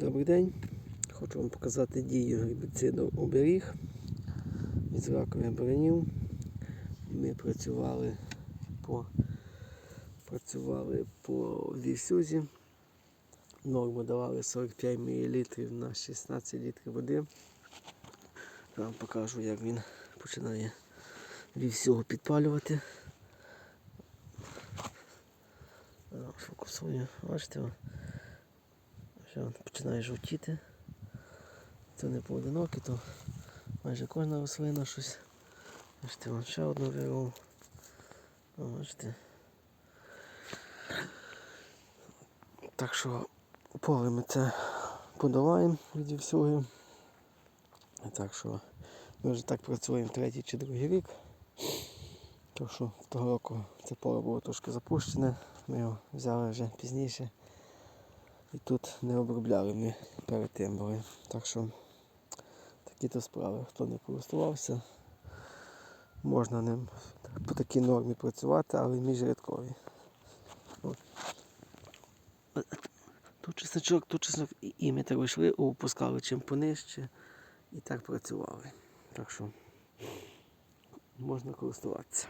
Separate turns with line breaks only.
Добрий день. Хочу вам показати дію гербіциду оберіг від ракових баранів. Ми працювали по, працювали по вівсюзі. Норму давали 45 мл на 16 літрів води. Я вам покажу, як він починає вівсюгу підпалювати. Фокусую, бачите? Що починає жовтіти. Це не поодинокі, то майже кожна рослина щось. Бачите, вон ще одну вирвав. Бачите. Так що поле ми це подаваємо від всього. Так що ми вже так працюємо третій чи другий рік. Так що того року це поле було трошки запущене, ми його взяли вже пізніше. І тут не обробляли ми перед тим були. Так що такі то справи. Хто не користувався, можна ним по такій нормі працювати, але міжрядкові. От. Тут чесночок, тут чеснок, і ми так вийшли, опускали чим понижче і так працювали. Так що можна користуватися.